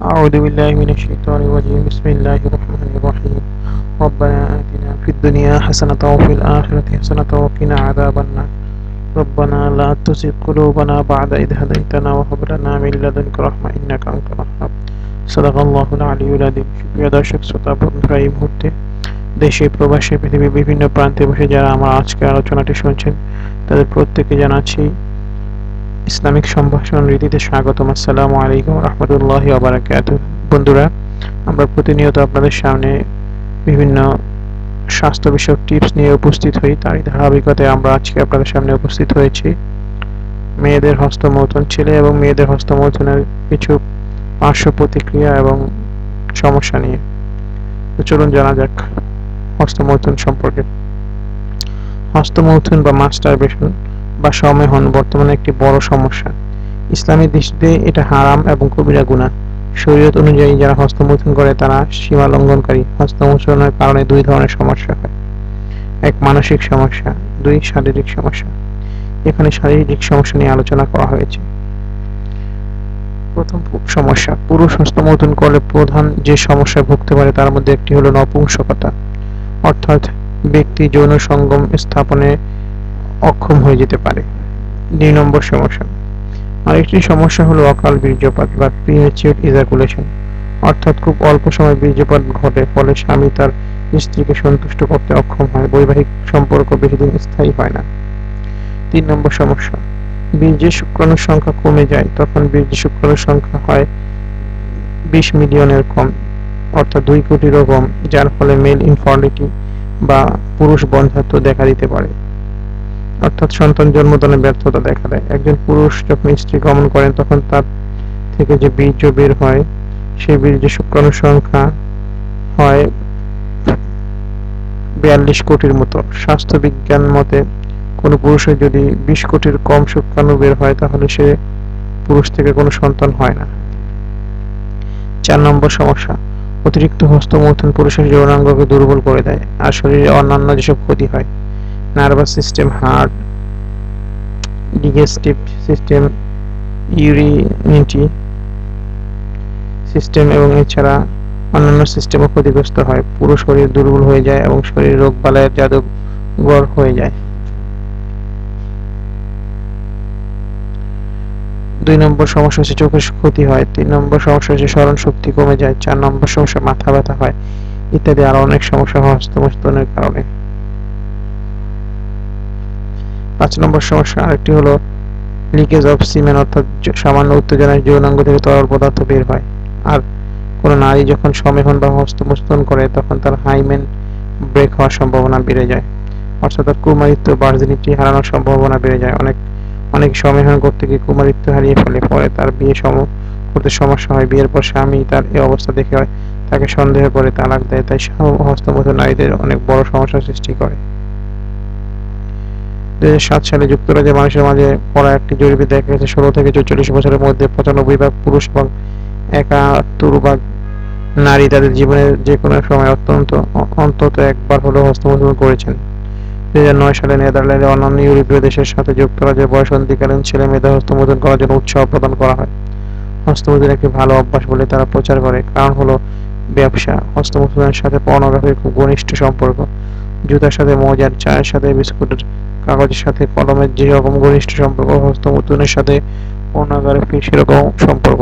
أعوذ بالله من الشيطان الرجيم بسم الله الرحمن الرحيم ربنا آتنا في الدنيا حسنة وفي الآخرة حسنة وقنا عذاب النار ربنا لا تزغ قلوبنا بعد إذ هديتنا وهب لنا من لدنك رحمة إنك أنت الوهاب صدق الله العلي العظيم প্রিয় দর্শক শ্রোতা বন্ধুরা এই মুহূর্তে দেশে প্রবাসে পৃথিবীর বিভিন্ন প্রান্তে বসে যারা আমার আজকের আলোচনাটি শুনছেন তাদের প্রত্যেকে জানাচ্ছি ইসলামিক সম্ভাষণ রীতিতে স্বাগতম। আসসালামু আলাইকুম রহমতুল্লাহ আবরাকাত বন্ধুরা, আমরা প্রতিনিয়ত আপনাদের সামনে বিভিন্ন স্বাস্থ্য বিষয়ক টিপস নিয়ে উপস্থিত হই। তারই ধারাবাহিকতায় আমরা আজকে আপনাদের সামনে উপস্থিত হয়েছি। মেয়েদের হস্তমৈথুন, ছেলে এবং মেয়েদের হস্তমৈথুনের কিছু পার্শ্ব প্রতিক্রিয়া এবং সমস্যা নিয়ে। তো চলুন জানা যাক হস্তমৈথুন সম্পর্কে। হস্তমৈথুন বা মাস্টারবেশন বা সময় বর্তমানে একটি বড় সমস্যা। ইসলামী দৃষ্টিতে এটা হারাম এবং কবিরা গুনাহ। শরীয়ত অনুযায়ী যারা হস্তমৈথুন করে, তারা সীমা লঙ্ঘনকারী। হস্তমৈথুনের কারণে দুই ধরনের সমস্যা হয়। এক, মানসিক সমস্যা। দুই, শারীরিক সমস্যা। এখানে শারীরিক সমস্যা নিয়ে আলোচনা করা হয়েছে। প্রথম সমস্যা, পুরুষ হস্তমৈথুন করলে প্রধান যে সমস্যায় ভুগতে পারে, তার মধ্যে একটি হলো নপুংসকতা। অর্থাৎ ব্যক্তি যৌন সঙ্গম স্থাপনে অক্ষম হয়ে যেতে পারে। দুই নম্বর সমস্যা। আরেকটি সমস্যা হলো অকাল বীর্যপাত বা প্রিমেচিউর ইজাকুলেশন অর্থাৎ খুব অল্প সময় বীর্যপাত ঘটে, ফলে স্বামী তার স্ত্রীকে সন্তুষ্ট করতে অক্ষম হয়, বৈবাহিক সম্পর্ক বেশি দিন স্থায়ী হয় না। তিন নম্বর সমস্যা। বীর্যে শুক্রাণুর সংখ্যা কমে যায়, তখন বীর্য শুক্রাণুর সংখ্যা হয় বিশ মিলিয়নের কম, অর্থাৎ দুই কোটিরও কম, যার ফলে মেল ইনফার্টিলিটি বা পুরুষ বন্ধাত্ব দেখা দিতে পারে। অর্থাৎ সন্তান জন্মদানে ব্যর্থতা দেখা দেয়। একজন পুরুষ যখন স্ত্রী গমন করেন, তখন তার থেকে যে বীর্য বের হয়, সেই বীর্য শুক্রাণুর সংখ্যা হয় বিয়াল্লিশ কোটির মতো। স্বাস্থ্য বিজ্ঞান মতে, কোনো পুরুষের যদি বিশ কোটির কম শুক্রাণু বের হয়, তাহলে সে পুরুষ থেকে কোনো সন্তান হয় না। চার নম্বর সমস্যা, অতিরিক্ত হস্তমৈথুন পুরুষের যৌনাঙ্গকে দুর্বল করে দেয় আর শরীরে অন্যান্য যেসব ক্ষতি হয় nervous system, heart digestive system, urinary system এবং এছাড়া অন্যান্য সিস্টেমও ক্ষতিগ্রস্ত হয়। পুরো শরীর দুর্বল হয়ে যায় এবং শরীর রোগ বালায়ের জাদুঘর হয়ে যায়। দুই নম্বর সমস্যা হচ্ছে চোখের ক্ষতি হয়। তিন নম্বর সমস্যা হচ্ছে স্মরণ শক্তি কমে যায়। চার নম্বর সমস্যা মাথা ব্যথা হয়, ইত্যাদি আরও অনেক সমস্যা হয় হস্তমস্তনের কারণে। পাঁচ নম্বর সমস্যা, আরেকটি হলো লিকেজ অফ সিমেন অর্থাৎ সামান্য উত্তেজনায় যৌনাঙ্গ থেকে তরল পদার্থ বের হয়। আর কোনো নারী যখন সমেহন বা হস্তমস্তন করে, তখন তার হাইমেন ব্রেক হওয়ার সম্ভাবনা বেড়ে যায়। অর্থাৎ তার কুমারিত্ব ভার্জিনিটি হারানোর সম্ভাবনা বেড়ে যায়। অনেক অনেক সমেহন করতে গিয়ে কুমারিত্ব হারিয়ে ফেলে, পরে তার বিয়ে সম, করতে সমস্যা হয়। বিয়ের পর স্বামী তার এই অবস্থা দেখে হয় তাকে সন্দেহ করে, তালাক দেয়। তাই হস্তমৈথুন নারীদের অনেক বড় সমস্যার সৃষ্টি করে। সালে যুক্তরাজ্যে মানুষের মাঝে করা একটি জরিপে দেখা গেছে, ষোলো থেকে চল্লিশ বছরের মধ্যে পঁচানব্বই ভাগ পুরুষ এবং একাত্তর ভাগ নারী তাদের জীবনের যে কোনো সময় অত্যন্ত, অন্তত একবার হলেও হস্তমৈথুন করেছেন। হাজার নয় সালে নেদারল্যান্ডে অন্যান্য ইউরোপীয় দেশের সাথে যুক্তরাজ্যের বয়সন্ধিকালীন ছেলে মেয়েদের হস্তমৈথুন করার জন্য উৎসাহ প্রদান করা হয়। হস্তমৈথুন একটি ভালো অভ্যাস বলে তারা প্রচার করে, কারণ হলো ব্যবসা। হস্তমৈথুনের সাথে পর্নোগ্রাফির খুব ঘনিষ্ঠ সম্পর্ক। জুতার সাথে মোজার চায়ের সাথে বিস্কুটের কাগজের সাথে কলমের যে রকম ঘনিষ্ঠ সম্পর্ক হস্তমৈথুনের সাথে পর্নোগ্রাফি সেরকম সম্পর্ক।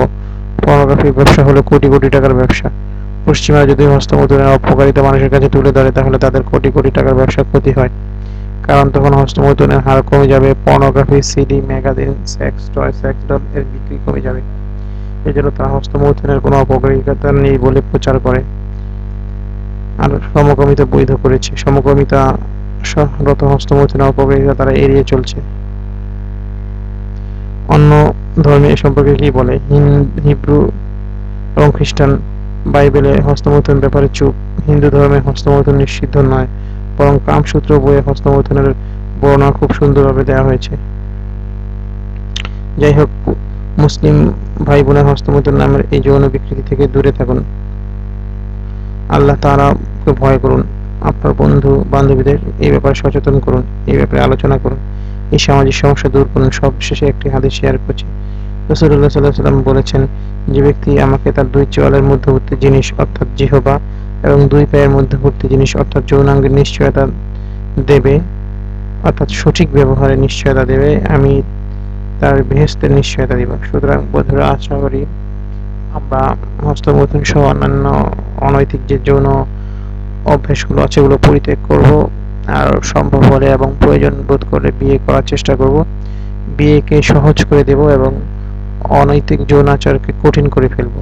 পর্নোগ্রাফির ব্যবসা হলো কোটি কোটি টাকার ব্যবসা। পশ্চিমারা যদি হস্তমৈথুনের অপকারিতা মানুষের কাছে তুলে ধরে, তাহলে তাদের কোটি কোটি টাকার ব্যবসা ক্ষতি হয়। কারণ তখন হস্তমৈথুনের হার কমে যাবে pornography CD magazine sex toy sex doll এর বিক্রি কমে যাবে। এই জন্য তারা হস্তমৈথুনের কোনো অপকারিতা নেই বলে প্রচার করে। আর সমকামিতা বৈধ করেছে। সমকামিতা রত হস্তমৈথুনের অপকারিতা তারা এড়িয়ে চলছে। অন্য ধর্মে এ সম্পর্কে কি বলে? হিব্রু এবং খ্রিস্টান বাইবেলে হস্তমৈথুন ব্যাপারে চুপ। হিন্দু ধর্মে হস্তমৈথুন নিষিদ্ধ নয়, বরং কামসূত্র বইয়ে হস্তমৈথুনের বর্ণনা খুব সুন্দরভাবে দেওয়া হয়েছে। যাই হোক, মুসলিম ভাই বোনের হস্তমৈথুন নামের এই যৌন বিকৃতি থেকে দূরে থাকুন। আল্লাহ তারাকে ভয় করুন। আপনার বন্ধু, বান্ধবীদের এই ব্যাপারে সচেতন করুন, এই ব্যাপারে আলোচনা করুন, এই সামাজিক সমস্যা দূর করুন। সব শেষে একটি হাদিস শেয়ার করছি। রসুল্লাহ সাল্লাহ সাল্লাম বলেছেন, যে ব্যক্তি আমাকে তার দুই চোয়ালের মধ্যবর্তী জিনিস, অর্থাৎ জিহবা, এবং দুই পায়ের মধ্যবর্তী জিনিস, অর্থাৎ যৌনাঙ্গের নিশ্চয়তা দেবে, অর্থাৎ সঠিক ব্যবহারের নিশ্চয়তা দেবে, আমি তার বেহেস্তের নিশ্চয়তা দিব। সুতরাং বন্ধুরা, আশা করি আমরা হস্তমৈথুন সহ অন্যান্য অনৈতিক যে যৌন অভ্যাসগুলো আছে এগুলো পরিত্যাগ করব আর সম্ভব হলে এবং প্রয়োজন বোধ করলে বিয়ে করার চেষ্টা করব। বিয়েকে সহজ করে দেব এবং অনৈতিক যৌনাচারকে কঠিন করে ফেলব।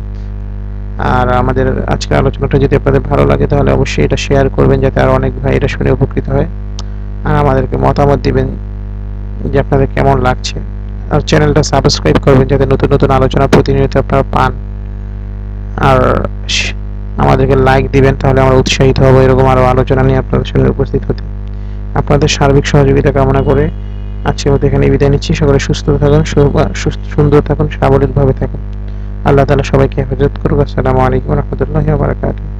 আর আমাদের আজকের আলোচনাটা যদি আপনাদের ভালো লাগে তাহলে অবশ্যই এটা শেয়ার করবেন যাতে আর অনেক ভাই এটা শুনে উপকৃত হয়। আর আমাদেরকে মতামত দিবেন যে আপনাদের কেমন লাগছে। আর চ্যানেলটা সাবস্ক্রাইব করবেন যাতে নতুন নতুন আলোচনা প্রতিনিয়ত আপনারা পান। আর আমাদেরকে লাইক দিবেন, তাহলে আমরা উৎসাহিত হব। এরকম আরও আলোচনা নিয়ে আপনাদের সঙ্গে উপস্থিত হতে। আপনাদের সার্বিক সহযোগিতা কামনা করে আজকের মতো এখানে বিদায় নিচ্ছি। সকলে সুস্থ থাকুন সুন্দর থাকুন, সাবলীলভাবে থাকুন। আল্লাহ তালা সবাইকে হেফাজত করুক। আসসালামু আলাইকুম রহমতুল্লাহ বারাকাতুহ।